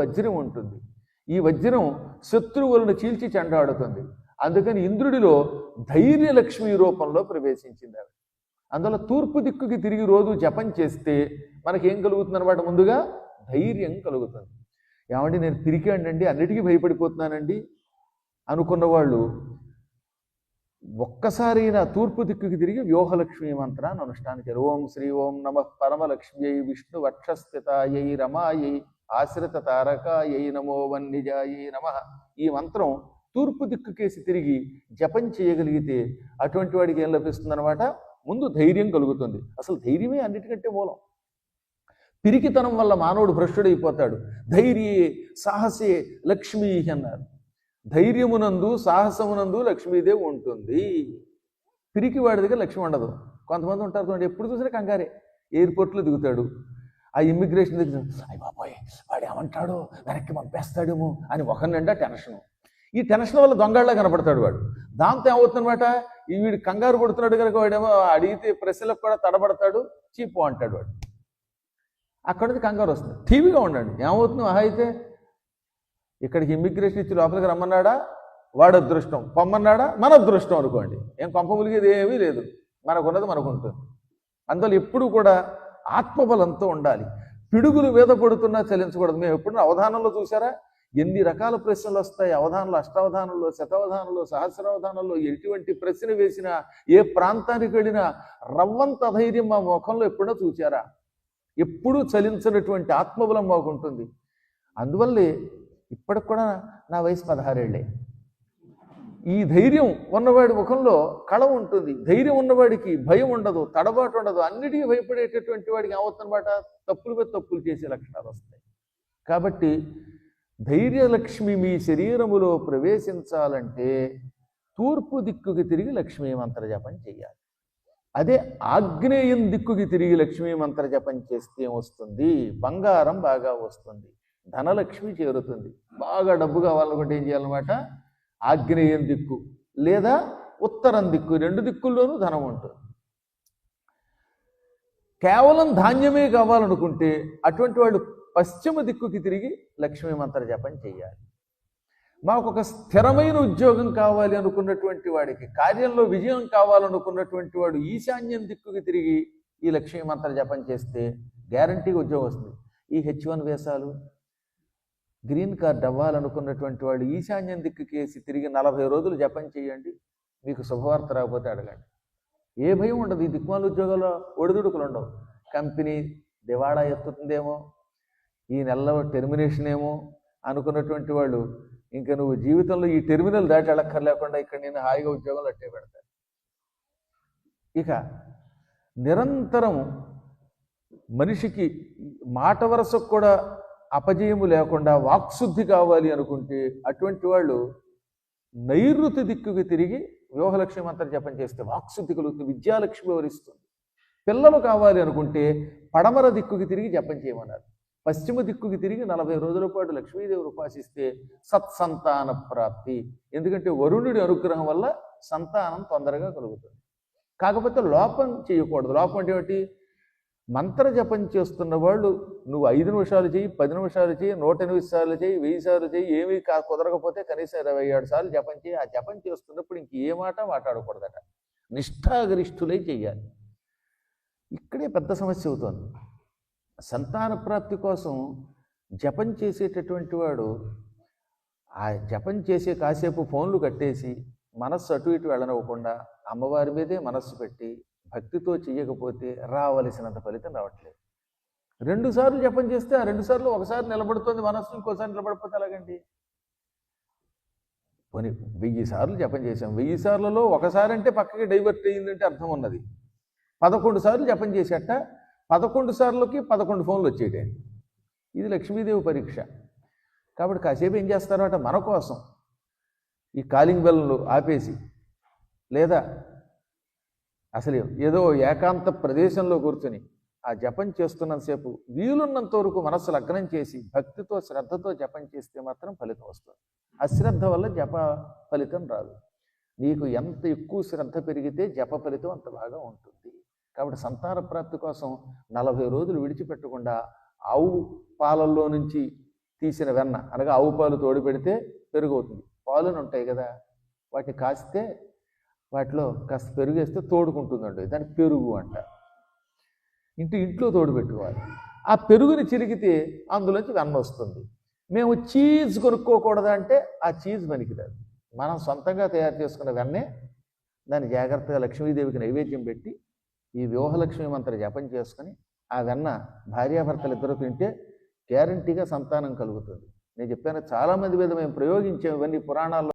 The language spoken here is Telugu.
వజ్రం ఉంటుంది. ఈ వజ్రం శత్రువులను చీల్చి చెండాడుతుంది. అందుకని ఇంద్రుడిలో ధైర్యలక్ష్మి రూపంలో ప్రవేశించింది ఆవిడ. అందులో తూర్పు దిక్కుకి తిరిగి రోజు జపం చేస్తే మనకేం కలుగుతుంది అనమాట ముందుగా? ధైర్యం కలుగుతుంది. ఏమండి నేను పిరికాడండి అన్నిటికీ భయపడిపోతున్నానండి? అనుకున్న వాళ్ళు ఒక్కసారైనా తూర్పు దిక్కుకి తిరిగి వ్యూహలక్ష్మి మంత్రాన్ని అనుష్ఠానం ఓం శ్రీ ఓం నమ పరమలక్ష్మ్యై విష్ణు వక్షస్థితాయై రమాయై ఆశ్రిత తారకాయై నమో వన్నిజాయై నమ. ఈ మంత్రం తూర్పు దిక్కుకేసి తిరిగి జపం చేయగలిగితే అటువంటి వాడికి ఏం లభిస్తుందన్నమాట? ముందు ధైర్యం కలుగుతుంది. అసలు ధైర్యమే అన్నిటికంటే మూలం. పిరికితనం వల్ల మానవుడు భ్రష్టుడైపోతాడు. ధైర్యే సాహసే లక్ష్మీ అన్నారు. ధైర్యమునందు సాహసమునందు లక్ష్మీదేవి ఉంటుంది. పిరికి వాడి దగ్గర లక్ష్మి ఉండదు. కొంతమంది ఉంటారు చూడండి ఎప్పుడు చూసినా కంగారే. ఎయిర్పోర్ట్లో దిగుతాడు. ఆ ఇమ్మిగ్రేషన్ దగ్గర అయ్య బాబాయ్ వాడు ఏమంటాడు వెనక్కి పంపేస్తాడేమో అని ఒక నిండా టెన్షన్ ఈ టెన్షన్ వల్ల దొంగళ్ళ కనపడతాడు వాడు. దాంతో ఏమవుతుందన్నమాట? ఈ వీడు కంగారు పడుతున్నాడు కనుక వాడేమో అడిగితే ప్రశ్నలకు కూడా తడబడతాడు చీపు అంటాడు వాడు. అక్కడ నుంచి కంగారు వస్తుంది. టీవీగా ఉండండి. ఏమవుతుంది? మహా అయితే ఇక్కడికి ఇమ్మిగ్రేషన్ ఇచ్చి లోపలికి రమ్మన్నాడా? వాడు అదృష్టం. పొమ్మన్నాడా? మన అదృష్టం అనుకోండి. ఏం కొంప ములిగేది ఏమీ లేదు. మనకున్నది మనకు ఉంటుంది అందువల్ల ఎప్పుడు కూడా ఆత్మబలంతో ఉండాలి. పిడుగులు మీద పడుతున్నా చలించకూడదు మేము ఎప్పుడైనా అవధానంలో చూసారా ఎన్ని రకాల ప్రశ్నలు వస్తాయి? అవధానంలో అష్టావధానంలో శతావధానంలో సహస్రావధానంలో ఎటువంటి ప్రశ్న వేసినా ఏ ప్రాంతానికి వెళ్ళినా రవ్వంత ధైర్యం మా ముఖంలో ఎప్పుడో చూచారా? ఎప్పుడూ చలించినటువంటి ఆత్మబలం మాకుంటుంది. అందువల్లే ఇప్పటికి కూడా నా వయసు పదహారేళ్ళే. ఈ ధైర్యం ఉన్నవాడి ముఖంలో కళ ఉంటుంది. ధైర్యం ఉన్నవాడికి భయం ఉండదు తడబాటు ఉండదు. అన్నిటికీ భయపడేటటువంటి వాడికి ఏమవుతుందన్నమాట తప్పులు మీద తప్పులు చేసే లక్షణాలు వస్తాయి. కాబట్టి ధైర్యలక్ష్మి మీ శరీరములో ప్రవేశించాలంటే తూర్పు దిక్కుకి తిరిగి లక్ష్మీ మంత్రజపం చేయాలి. అదే ఆగ్నేయం దిక్కుకి తిరిగి లక్ష్మీ మంత్రజపం చేస్తే వస్తుంది బంగారం బాగా వస్తుంది ధనలక్ష్మి చేరుతుంది. బాగా డబ్బు కావాలనుకుంటే ఏం చేయాలన్నమాట? ఆగ్నేయం దిక్కు లేదా ఉత్తరం దిక్కు రెండు దిక్కుల్లోనూ ధనం ఉంటుంది. కేవలం ధాన్యమే కావాలనుకుంటే అటువంటి వాళ్ళు పశ్చిమ దిక్కుకి తిరిగి లక్ష్మీ మంత్ర జపం చేయాలి. మాకు ఒక స్థిరమైన ఉద్యోగం కావాలి అనుకున్నటువంటి వాడికి కార్యంలో విజయం కావాలనుకున్నటువంటి వాడు ఈశాన్యం దిక్కుకి తిరిగి ఈ లక్ష్మీ మంత్ర జపం చేస్తే గ్యారంటీగా ఉద్యోగం వస్తుంది. ఈ హెచ్ వన్ వేసాలు గ్రీన్ కార్డ్ అవ్వాలనుకున్నటువంటి వాళ్ళు ఈశాన్యం దిక్కుకేసి తిరిగి నలభై రోజులు జపం చేయండి. మీకు శుభవార్త రాకపోతే అడగండి. ఏ భయం ఉండదు. ఈ దిక్మాల ఉద్యోగాల్లో ఒడిదుడుకులు ఉండవు. కంపెనీ దివాళా ఎత్తుతుందేమో? ఈ నెలలో టెర్మినేషన్ ఏమో? అనుకున్నటువంటి వాళ్ళు ఇంకా నువ్వు జీవితంలో ఈ టెర్మినల్ దాటి వెళ్ళక్కర్లేకుండా ఇక్కడ నేను హాయిగా ఉద్యోగంలో అట్టే పెడతాను. ఇక నిరంతరం మనిషికి మాట వరసకు కూడా అపజయము లేకుండా వాక్శుద్ధి కావాలి అనుకుంటే అటువంటి వాళ్ళు నైరుతి దిక్కుకి తిరిగి వ్యూహలక్ష్మి అంతర్జపం జపం చేస్తే వాక్శుద్ధి కలుగుతుంది విద్యాలక్ష్మి వరిస్తుంది. పిల్లలు కావాలి అనుకుంటే పడమర దిక్కుకి తిరిగి జపం చేయమన్నారు. పశ్చిమ దిక్కుకి తిరిగి నలభై రోజుల పాటు లక్ష్మీదేవిని ఉపాసిస్తే సత్సంతాన ప్రాప్తి. ఎందుకంటే వరుణుడి అనుగ్రహం వల్ల సంతానం తొందరగా కలుగుతుంది. కాకపోతే లోపం చేయకూడదు. లోపం అంటే ఏమిటి? మంత్ర జపం చేస్తున్న వాళ్ళు నువ్వు ఐదు నిమిషాలు చేయి పది నిమిషాలు చేయి నూట ఎనిమిది సార్లు చేయి వెయ్యి సార్లు చేయి ఏమీ కా కుదరకపోతే కనీసం ఇరవై ఏడు సార్లు జపం చేయి. ఆ జపం చేస్తున్నప్పుడు ఇంక ఏ మాట మాట్లాడకూడదట. నిష్ఠాగరిష్ఠులై చెయ్యాలి ఇక్కడే పెద్ద సమస్య అవుతుంది. సంతాన ప్రాప్తి కోసం జపం చేసేటటువంటి వాడు ఆ జపం చేసే కాసేపు ఫోన్లు కట్టేసి మనస్సు అటు ఇటు వెళ్ళనివ్వకుండా అమ్మవారి మీదే మనస్సు పెట్టి భక్తితో చెయ్యకపోతే రావలసినంత ఫలితం రావట్లేదు. రెండు సార్లు జపం చేస్తే ఆ రెండు సార్లు ఒకసారి నిలబడుతుంది మనస్సు ఇంకోసారి నిలబడిపోతే ఎలాగండి? పోనీ వెయ్యి సార్లు జపం చేశాం. వెయ్యి సార్లలో ఒకసారి అంటే పక్కకి డైవర్ట్ అయ్యిందంటే అర్థం ఉన్నది. పదకొండు సార్లు జపం చేసేట పదకొండు సార్లకి పదకొండు ఫోన్లు వచ్చేటాయి ఇది లక్ష్మీదేవి పరీక్ష. కాబట్టి కాసేపు ఏం చేస్తారట మన కోసం ఈ కాలింగ్ బెల్లు ఆపేసి లేదా అసలు ఏదో ఏకాంత ప్రదేశంలో కూర్చొని ఆ జపం చేస్తున్నంతసేపు వీలున్నంత వరకు మనస్సు లగ్నం చేసి భక్తితో శ్రద్ధతో జపం చేస్తే మాత్రం ఫలితం వస్తుంది. అశ్రద్ధ వల్ల జప ఫలితం రాదు. నీకు ఎంత ఎక్కువ శ్రద్ధ పెరిగితే జప ఫలితం అంత బాగా ఉంటుంది. కాబట్టి సంతాన ప్రాప్తి కోసం నలభై రోజులు విడిచిపెట్టకుండా ఆవు పాలల్లో నుంచి తీసిన వెన్న అనగా ఆవు పాలు తోడు పెడితే పెరుగు అవుతుంది. ఉంటాయి కదా వాటిని కాస్తే వాటిలో కాస్త పెరుగు వేస్తే తోడుకుంటుందండి. దాని పెరుగు అంట. ఇంటి ఇంట్లో తోడు పెట్టుకోవాలి ఆ పెరుగుని చిరిగితే అందులోంచి వెన్న వస్తుంది. మేము చీజ్ కొనుక్కోకూడదు అంటే ఆ చీజ్ పనికిరాదు. మనం సొంతంగా తయారు చేసుకున్న వెన్నే దాన్ని జాగ్రత్తగా లక్ష్మీదేవికి నైవేద్యం పెట్టి ఈ వ్యూహలక్ష్మి మంత్ర జపం చేసుకుని ఆ వెన్న భార్యాభర్తలు ఇద్దరు తింటే గ్యారంటీగా సంతానం కలుగుతుంది. నేను చెప్పాను చాలామంది మీద మేము ప్రయోగించాము ఇవన్నీ పురాణాల్లో.